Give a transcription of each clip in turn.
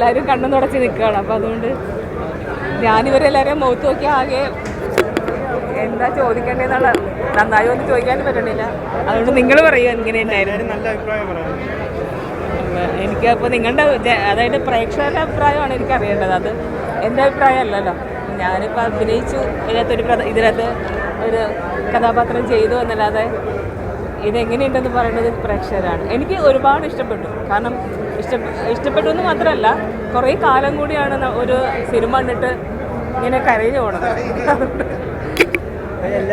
എല്ലാവരും കണ്ണു തുടച്ച് നിൽക്കുകയാണ്. അപ്പോൾ അതുകൊണ്ട് ഞാനിവരെല്ലാവരെയും മുഖത്ത് നോക്കി ആകെ എന്താ ചോദിക്കേണ്ടതെന്നുള്ള നന്നായി ഒന്നും ചോദിക്കാനും പറ്റണില്ല. അതുകൊണ്ട് നിങ്ങൾ പറയുക ഇങ്ങനെ ഉണ്ടായിരുന്നു എനിക്ക് അപ്പോൾ നിങ്ങളുടെ അതായത് പ്രേക്ഷകരുടെ അഭിപ്രായമാണ് എനിക്ക് അറിയേണ്ടത്. അത് എന്റെ അഭിപ്രായം അല്ലല്ലോ. ഞാനിപ്പോൾ അഭിനയിച്ചു ഇതിനകത്തൊരു ഇതിനകത്ത് ഒരു കഥാപാത്രം ചെയ്തു എന്നല്ലാതെ ഇതെങ്ങനെയുണ്ടെന്ന് പറയുന്നത് പ്രേക്ഷകരാണ്. എനിക്ക് ഒരുപാട് ഇഷ്ടപ്പെട്ടു. കാരണം ഇഷ്ട ഇഷ്ടപ്പെട്ടു എന്ന് മാത്രമല്ല കുറേ കാലം കൂടിയാണ് ഒരു സിനിമ കണ്ടിട്ട് ഇങ്ങനെ കരഞ്ഞു പോണത്.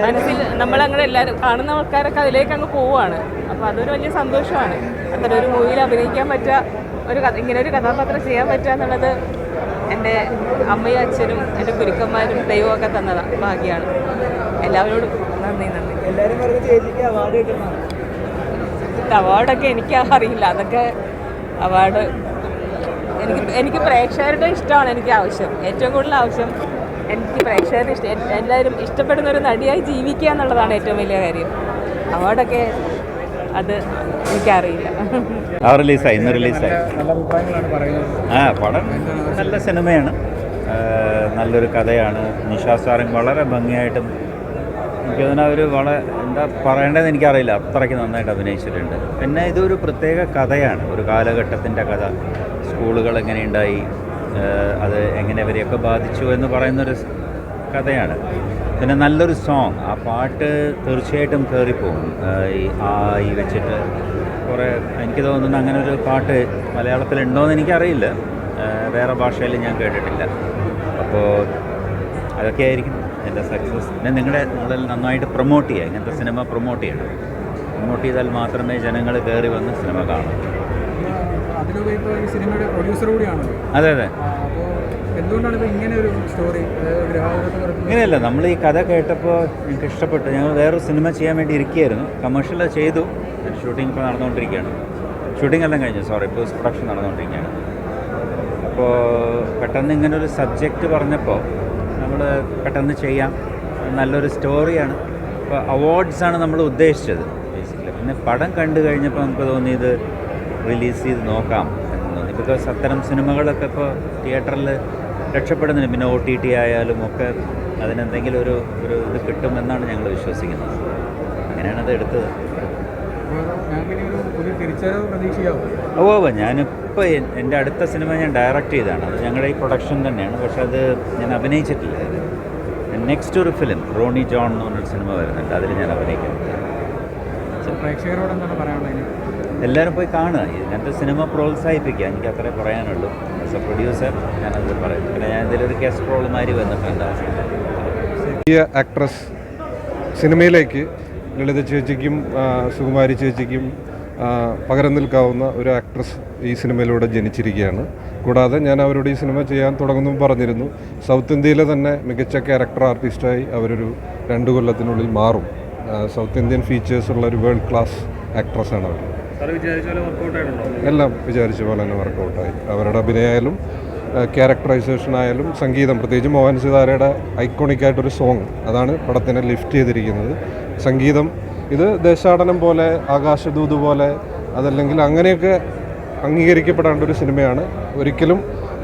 മനസ്സിൽ നമ്മളങ്ങനെ എല്ലാവരും കാണുന്ന ആൾക്കാരൊക്കെ അതിലേക്ക് അങ്ങ് പോവുകയാണ് അപ്പോൾ അതൊരു വലിയ സന്തോഷമാണ്. അത്ര ഒരു മൂവിയിൽ അഭിനയിക്കാൻ പറ്റുക ഒരു കഥ ഇങ്ങനെ ഒരു കഥാപാത്രം ചെയ്യാൻ പറ്റുക എന്നുള്ളത് എന്റെ അമ്മയും അച്ഛനും എന്റെ ഗുരുക്കന്മാരും ദൈവമൊക്കെ തന്നതാണ് ഭാഗ്യമാണ്. എല്ലാവരോടും നന്ദി നന്ദി. എല്ലാവരും അവാർഡൊക്കെ എനിക്ക് അറിയില്ല. അതൊക്കെ അവാർഡ്. എനിക്ക് എനിക്ക് പ്രേക്ഷകരുടെ ഇഷ്ടമാണ് എനിക്ക് ആവശ്യം. ഏറ്റവും കൂടുതൽ ആവശ്യം എനിക്ക് പ്രേക്ഷകരുടെ ഇഷ്ടം. എല്ലാവരും ഇഷ്ടപ്പെടുന്ന ഒരു നടിയായി ജീവിക്കുക എന്നുള്ളതാണ് ഏറ്റവും വലിയ കാര്യം. അവാർഡൊക്കെ അത് എനിക്കറിയില്ല. റിലീസായി ഇന്ന് റിലീസായി. നല്ല അഭിപ്രായങ്ങളാണ് പറയുന്നത്. ആ പടം നല്ല സിനിമയാണ്. നല്ലൊരു കഥയാണ്. നിഷാ സാറിങ് വളരെ ഭംഗിയായിട്ടും എനിക്ക് തോന്നുന്നു അവർ വളരെ എന്താ പറയേണ്ടതെന്ന് എനിക്കറിയില്ല. അത്രയ്ക്ക് നന്നായിട്ട് അഭിനയിച്ചിട്ടുണ്ട്. പിന്നെ ഇതൊരു പ്രത്യേക കഥയാണ്. ഒരു കാലഘട്ടത്തിന്റെ കഥ. സ്കൂളുകൾ എങ്ങനെയുണ്ടായി? അത് എങ്ങനെ ഇവരെയൊക്കെ ബാധിച്ചു എന്ന് പറയുന്നൊരു കഥയാണ്. പിന്നെ നല്ലൊരു സോങ് ആ പാട്ട് തീർച്ചയായിട്ടും കയറിപ്പോകും ഈ ആ ഈ വെച്ചിട്ട് കുറേ എനിക്ക് തോന്നുന്നു അങ്ങനെ ഒരു പാട്ട് മലയാളത്തിലുണ്ടോയെന്ന് എനിക്കറിയില്ല. വേറെ ഭാഷയിൽ ഞാൻ കേട്ടിട്ടില്ല. അപ്പോൾ അതൊക്കെ ആയിരിക്കും എന്റെ സക്സസ് പിന്നെ നിങ്ങളുടെ നിങ്ങളിൽ നന്നായിട്ട് പ്രൊമോട്ട് ചെയ്യുക. ഇങ്ങനത്തെ സിനിമ പ്രൊമോട്ട് ചെയ്യണം. പ്രൊമോട്ട് ചെയ്താൽ മാത്രമേ ജനങ്ങൾ കയറി വന്ന് സിനിമ കാണൂ. സിനിമയുടെ പ്രൊഡ്യൂസർ കൂടിയാണ്? അതെ അതെ. ഇങ്ങനെയല്ല നമ്മൾ ഈ കഥ കേട്ടപ്പോൾ എനിക്ക് ഇഷ്ടപ്പെട്ടു. ഞങ്ങൾ വേറൊരു സിനിമ ചെയ്യാൻ വേണ്ടി ഇരിക്കുകയായിരുന്നു. കമേഴ്ഷ്യൽ ചെയ്തു. ഷൂട്ടിംഗ് ഇപ്പോൾ നടന്നുകൊണ്ടിരിക്കുകയാണ്. ഷൂട്ടിംഗ് എല്ലാം കഴിഞ്ഞു. സോറി പോസ്റ്റ് പ്രൊഡക്ഷൻ നടന്നുകൊണ്ടിരിക്കുകയാണ്. അപ്പോൾ പെട്ടെന്ന് ഇങ്ങനൊരു സബ്ജക്റ്റ് പറഞ്ഞപ്പോൾ നമ്മൾ പെട്ടെന്ന് ചെയ്യാം. നല്ലൊരു സ്റ്റോറിയാണ്. അപ്പോൾ അവാർഡ്സാണ് നമ്മൾ ഉദ്ദേശിച്ചത് ബേസിക്കലി പിന്നെ പടം കണ്ടു കഴിഞ്ഞപ്പോൾ നമുക്ക് തോന്നി ഇത് റിലീസ് ചെയ്ത് നോക്കാം എന്ന് തോന്നി. ബിക്കോസ് അത്തരം സിനിമകളൊക്കെ ഇപ്പോൾ തിയേറ്ററിൽ രക്ഷപ്പെടുന്നില്ല പിന്നെ ഒ ടി ടി ആയാലും ഒക്കെ അതിനെന്തെങ്കിലും ഒരു ഒരു ഇത് കിട്ടുമെന്നാണ് ഞങ്ങൾ വിശ്വസിക്കുന്നത്. അങ്ങനെയാണ് അത് എടുത്തത് അപ്പോൾ ഞങ്ങൾക്ക് ഇനി ഒരു പുതിയ തിരിച്ചറിവ് പ്രതീക്ഷിക്കാവും ഓ ഓ ഞാനിപ്പോൾ എന്റെ അടുത്ത സിനിമ ഞാൻ ഡയറക്റ്റ് ചെയ്തതാണ്. അത് ഞങ്ങളുടെ ഈ പ്രൊഡക്ഷൻ തന്നെയാണ്. പക്ഷെ അത് ഞാൻ അഭിനയിച്ചിട്ടില്ല. നെക്സ്റ്റ് ഒരു ഫിലിം റോണി ജോൺ എന്ന് പറഞ്ഞൊരു സിനിമ വരുന്നുണ്ട്. അതിൽ ഞാൻ അഭിനയിക്കുന്നുണ്ട് പ്രേക്ഷകരോട് എന്താണ് പറയാനുള്ളത് എല്ലാവരും പോയി കാണുക. ഇതിനകത്ത് സിനിമ പ്രോത്സാഹിപ്പിക്കുക. എനിക്ക് അത്രേ പറയാനുള്ളൂ. ആസ് എ പ്രൊഡ്യൂസർ ഞാനത് പറയും. പിന്നെ ഞാൻ ഇതിലൊരു ഗസ്റ്റ് റോൾ മാതിരി വന്നിട്ടുണ്ട്. ആക്ട്രസ് സിനിമയിലേക്ക് ലളിത ചേച്ചിക്കും സുകുമാരി ചേച്ചിക്കും പകരം നിൽക്കാവുന്ന ഒരു ആക്ട്രസ് ഈ സിനിമയിലൂടെ ജനിച്ചിരിക്കുകയാണ്. കൂടാതെ ഞാൻ അവരോട് ഈ സിനിമ ചെയ്യാൻ തുടങ്ങുന്നു പറഞ്ഞിരുന്നു. സൗത്ത് ഇന്ത്യയിലെ തന്നെ മികച്ച ക്യാരക്ടർ ആർട്ടിസ്റ്റായി അവരൊരു രണ്ടു കൊല്ലത്തിനുള്ളിൽ മാറും. സൗത്ത് ഇന്ത്യൻ ഫീച്ചേഴ്സ് ഉള്ള ഒരു വേൾഡ് ക്ലാസ് ആക്ട്രസ്സാണ് അവർ എല്ലാം വിചാരിച്ച പോലെ തന്നെ വർക്കൗട്ടായി അവരുടെ അഭിനയമായാലും ക്യാരക്ടറൈസേഷൻ ആയാലും സംഗീതം. പ്രത്യേകിച്ച് മോഹൻ സിതാരയുടെ ഐക്കോണിക് ആയിട്ടൊരു സോങ് അതാണ് പടത്തിനെ ലിഫ്റ്റ് ചെയ്തിരിക്കുന്നത്. സംഗീതം ഇത് ദേശാടനം പോലെ ആകാശദൂത് പോലെ അതല്ലെങ്കിൽ അങ്ങനെയൊക്കെ അംഗീകരിക്കപ്പെടേണ്ട ഒരു സിനിമയാണ്. ഒരിക്കലും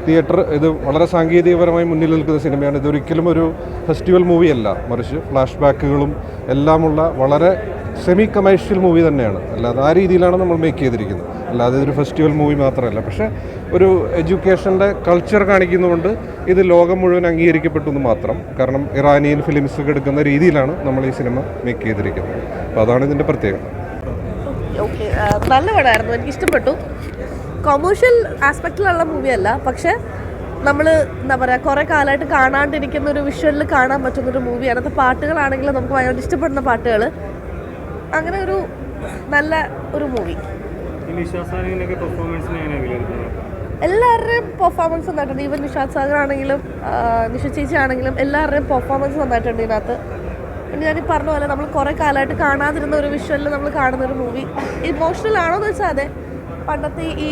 തിയേറ്റർ ഇത് വളരെ സാങ്കേതികപരമായി മുന്നിൽ നിൽക്കുന്ന സിനിമയാണ്. ഇതൊരിക്കലും ഒരു ഫെസ്റ്റിവൽ മൂവിയല്ല മറിച്ച് ഫ്ലാഷ് ബാക്കുകളും എല്ലാമുള്ള വളരെ സെമി കമേഴ്ഷ്യൽ മൂവി തന്നെയാണ്. അല്ലാതെ ആ രീതിയിലാണ് നമ്മൾ മേക്ക് ചെയ്തിരിക്കുന്നത്. അല്ലാതെ ഇതൊരു ഫെസ്റ്റിവൽ മൂവി മാത്രമല്ല. പക്ഷേ ഒരു എഡ്യൂക്കേഷന്റെ കൾച്ചർ കാണിക്കുന്നതുകൊണ്ട് ഇത് ലോകം മുഴുവൻ അംഗീകരിക്കപ്പെട്ടു എന്ന് മാത്രം. കാരണം ഇറാനിയൻ ഫിലിംസ് എടുക്കുന്ന രീതിയിലാണ് നമ്മൾ ഈ സിനിമ മേക്ക് ചെയ്തിരിക്കുന്നത്. അപ്പോൾ അതാണ് ഇതിന്റെ പ്രത്യേകത. നല്ല പടമായിരുന്നു എനിക്ക് ഇഷ്ടപ്പെട്ടു കൊമേഴ്ഷ്യൽ ആസ്പെക്റ്റിലുള്ള മൂവിയല്ല പക്ഷേ നമ്മൾ എന്താ പറയുക കുറേ കാലമായിട്ട് കാണാണ്ടിരിക്കുന്ന ഒരു വിഷ്വലിൽ കാണാൻ പറ്റുന്ന ഒരു മൂവിയാണ് അതിനകത്ത് പാട്ടുകളാണെങ്കിലും നമുക്ക് ഭയങ്കര ഇഷ്ടപ്പെടുന്ന പാട്ടുകൾ അങ്ങനെ ഒരു നല്ല ഒരു മൂവി എല്ലാവരുടെയും പെർഫോമൻസ് നന്നായിട്ടുണ്ട്. ഈവൻ നിഷാദ് സാഗർ ആണെങ്കിലും നിഷ ചേച്ചി ആണെങ്കിലും എല്ലാവരുടെയും പെർഫോമൻസ് നന്നായിട്ടുണ്ട് ഇതിനകത്ത്. പിന്നെ ഞാൻ ഈ പറഞ്ഞ പോലെ നമ്മൾ കുറേ കാലമായിട്ട് കാണാതിരുന്ന ഒരു വിഷ്വലിൽ നമ്മൾ കാണുന്ന ഒരു മൂവി ഇമോഷണൽ ആണോ എന്ന് വെച്ചാൽ അതെ. പണ്ടത്തെ ഈ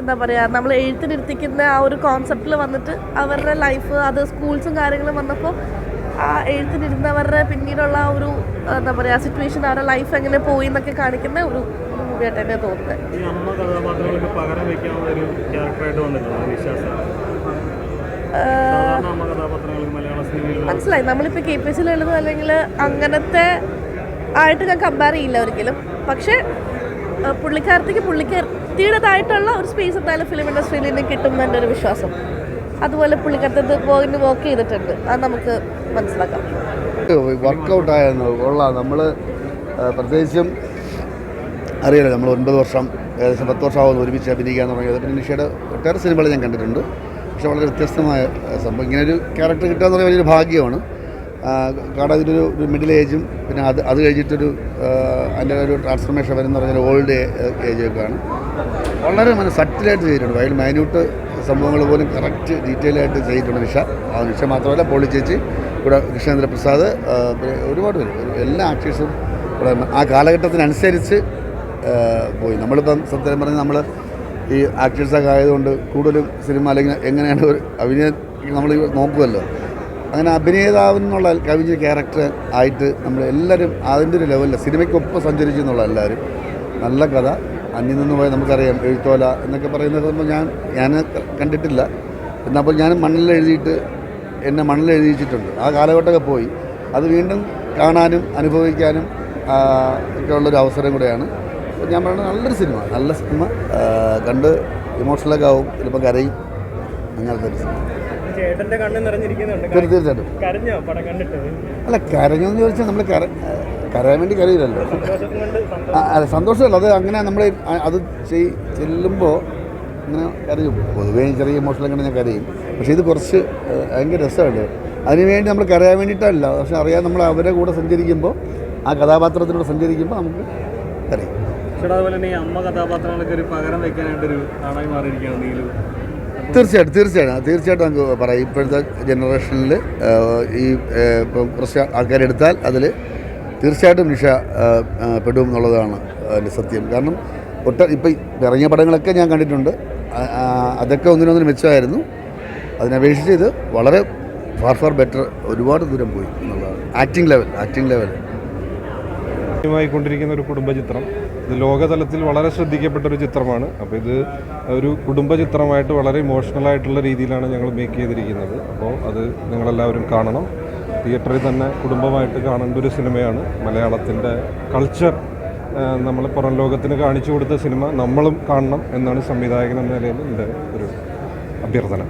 എന്താ പറയുക നമ്മൾ എഴുത്തിനിരുത്തിക്കുന്ന ആ ഒരു കോൺസെപ്റ്റിൽ വന്നിട്ട് അവരുടെ ലൈഫ് അത് സ്കൂൾസും കാര്യങ്ങളും വന്നപ്പോൾ ആ എഴുത്തിനിരുന്നവരുടെ പിന്നീടുള്ള ഒരു എന്താ പറയുക സിറ്റുവേഷൻ അവരുടെ ലൈഫ് എങ്ങനെ പോയി എന്നൊക്കെ കാണിക്കുന്ന ഒരു തന്നെ തോന്നുന്നത്. ഈ അമ്മ കഥാപാത്രങ്ങൾക്ക് പകരം വെക്കാവുന്ന ഒരു ക്യാരക്ടറായിട്ട് വന്നിട്ടുണ്ട്? വിശ്വാസം സാധാരണ അമ്മ കഥാപാത്രങ്ങൾക്ക് മലയാള സിനിമയിൽ മനസ്സിലായി. നമ്മളിപ്പോൾ കെ പി എസ് സിയിൽ എഴുതുന്നത് അല്ലെങ്കിൽ അങ്ങനത്തെ ആയിട്ട് ഞാൻ കമ്പയർ ചെയ്യില്ല ഒരിക്കലും. പക്ഷേ പുള്ളിക്കാരത്തേക്ക് പുള്ളിക്കാരത്തിയുടേതായിട്ടുള്ള ഒരു സ്പേസ് എന്തായാലും ഫിലിം ഇൻഡസ്ട്രിയിൽ നിന്ന് കിട്ടും എന്റെ ഒരു വിശ്വാസം. അതുപോലെ പുള്ളിക്കാരത്തെ പോയിന്റ് വർക്ക് ചെയ്തിട്ടുണ്ട്. അത് നമുക്ക് മനസ്സിലാക്കാം. വർക്കൗട്ട് ആയിരുന്നു. കൊള്ളാം. നമ്മൾ പ്രത്യേകിച്ചും അറിയാലോ നമ്മൾ ഒൻപത് വർഷം ഏകദേശം പത്ത് വർഷമാവുന്ന ഒരുമിച്ച് അഭിനയിക്കാൻ തുടങ്ങിയത് പിന്നെ നിഷയുടെ ഒട്ടേറെ സിനിമകൾ ഞാൻ കണ്ടിട്ടുണ്ട്. പക്ഷേ വളരെ വ്യത്യസ്തമായ സംഭവം. ഇങ്ങനെ ഒരു ക്യാരക്ടർ കിട്ടുക എന്ന് വലിയൊരു ഭാഗ്യമാണ്. കാരണം ഇതിലൊരു ഒരു മിഡിൽ ഏജും പിന്നെ അത് അത് കഴിഞ്ഞിട്ടൊരു അതിന്റെ ഒരു ട്രാൻസ്ഫർമേഷൻ വരുന്ന പറഞ്ഞാൽ ഓൾഡ് ഏജൊക്കെയാണ് വളരെ മന സട്ടിലായിട്ട് ചെയ്തിട്ടുണ്ട്. അതിൽ മൈന്യൂട്ട് സംഭവങ്ങൾ പോലും കറക്റ്റ് ഡീറ്റെയിൽ ആയിട്ട് ചെയ്തിട്ടുണ്ട് നിഷ. ആ നിഷ മാത്രമല്ല പോളി ചേച്ചി ഇവിടെ കൃഷ്ണേന്ദ്ര പ്രസാദ് ഒരുപാട് പേര്. എല്ലാ ആക്ടേഴ്സും ആ കാലഘട്ടത്തിനനുസരിച്ച് പോയി. നമ്മളിപ്പം സത്യം പറഞ്ഞാൽ നമ്മൾ ഈ ആക്ടേഴ്സൊക്കെ ആയതുകൊണ്ട് കൂടുതലും സിനിമ അല്ലെങ്കിൽ എങ്ങനെയാണ് ഒരു അഭിനയം നമ്മൾ നോക്കുമല്ലോ അങ്ങനെ അഭിനേതാവെന്നുള്ള കവിഞ്ഞ ക്യാരക്ടർ ആയിട്ട് നമ്മൾ എല്ലാവരും അതിന്റെ ഒരു ലെവലിൽ സിനിമയ്ക്കൊപ്പം സഞ്ചരിച്ചു എന്നുള്ള എല്ലാവരും. നല്ല കഥ. അന്യം നിന്ന് പോയാൽ നമുക്കറിയാം എഴുത്തോല എന്നൊക്കെ പറയുന്നത് ഞാൻ ഞാൻ കണ്ടിട്ടില്ല. എന്നപ്പോൾ ഞാൻ മണ്ണിൽ എഴുതിയിട്ട് എന്നെ മണ്ണിൽ എഴുതിച്ചിട്ടുണ്ട് ആ കാലഘട്ടമൊക്കെ പോയി. അത് വീണ്ടും കാണാനും അനുഭവിക്കാനും ഒക്കെ ഉള്ളൊരു അവസരം കൂടെയാണ്. ഞാൻ പറയുന്നത് നല്ലൊരു സിനിമ നല്ല സിനിമ. കണ്ട് ഇമോഷണലൊക്കെ ആവും ചിലപ്പോൾ കരയും. അങ്ങനത്തെ ഒരു സിനിമ. തീർച്ചയായിട്ടും കരഞ്ഞോ? കരഞ്ഞു അല്ല കരഞ്ഞെന്ന് ചോദിച്ചാൽ നമ്മൾ കര കരയാൻ വേണ്ടി കരയില്ലല്ലോ. അല്ല സന്തോഷമല്ല അത് അങ്ങനെ നമ്മൾ അത് ചെയ് ചെല്ലുമ്പോൾ ഇങ്ങനെ കരയും. പൊതുവേ ചെറിയ ഇമോഷണൽ അങ്ങനെ ഞാൻ കരയും. പക്ഷേ ഇത് കുറച്ച് ഭയങ്കര രസമാണ് അതിനുവേണ്ടി നമ്മൾ കരയാൻ വേണ്ടിയിട്ടല്ല. പക്ഷെ അറിയാൻ നമ്മൾ അവരെ കൂടെ സഞ്ചരിക്കുമ്പോൾ ആ കഥാപാത്രത്തിലൂടെ സഞ്ചരിക്കുമ്പോൾ നമുക്ക് കരയും. ചേട്ടാ അതുപോലെ തന്നെ ഈ അമ്മ കഥാപാത്രങ്ങൾക്ക് ഒരു പകരം വെക്കാനായിട്ടൊരു ആളായി മാറിയിരിക്കുകയാണ് നീലു. തീർച്ചയായിട്ടും തീർച്ചയായിട്ടും. തീർച്ചയായിട്ടും നമുക്ക് പറയാം. ഇപ്പോഴത്തെ ജനറേഷനിൽ ഈ ഇപ്പം കുറച്ച് ആൾക്കാരെടുത്താൽ അതിൽ തീർച്ചയായിട്ടും നിഷ പെടും എന്നുള്ളതാണ് അതിന്റെ സത്യം. കാരണം ഒട്ട ഇപ്പം ഇറങ്ങിയ പടങ്ങളൊക്കെ ഞാൻ കണ്ടിട്ടുണ്ട്. അതൊക്കെ ഒന്നിനൊന്നിന് മെച്ചമായിരുന്നു. അതിനപേക്ഷിച്ച് ഇത് വളരെ ഫാർ ഫാർ ബെറ്റർ ഒരുപാട് ദൂരം പോയി എന്നുള്ളതാണ്. ആക്ടിങ് ലെവൽ ആക്ടിങ് ലെവൽ ആയിക്കൊണ്ടിരിക്കുന്ന ഒരു കുടുംബചിത്രം. ഇത് ലോകതലത്തിൽ വളരെ ശ്രദ്ധിക്കപ്പെട്ട ഒരു ചിത്രമാണ്. അപ്പോൾ ഇത് ഒരു കുടുംബചിത്രമായിട്ട് വളരെ ഇമോഷണൽ ആയിട്ടുള്ള രീതിയിലാണ് ഞങ്ങൾ മേക്ക് ചെയ്തിരിക്കുന്നത്. അപ്പോൾ അത് നിങ്ങളെല്ലാവരും കാണണം. തിയേറ്ററിൽ തന്നെ കുടുംബമായിട്ട് കാണേണ്ട ഒരു സിനിമയാണ് മലയാളത്തിന്റെ കൾച്ചർ നമ്മൾ പുറം ലോകത്തിന് കാണിച്ചു കൊടുത്ത സിനിമ നമ്മളും കാണണം എന്നാണ് സംവിധായകൻ എന്ന നിലയിൽ എന്റെ ഒരു അഭ്യർത്ഥന.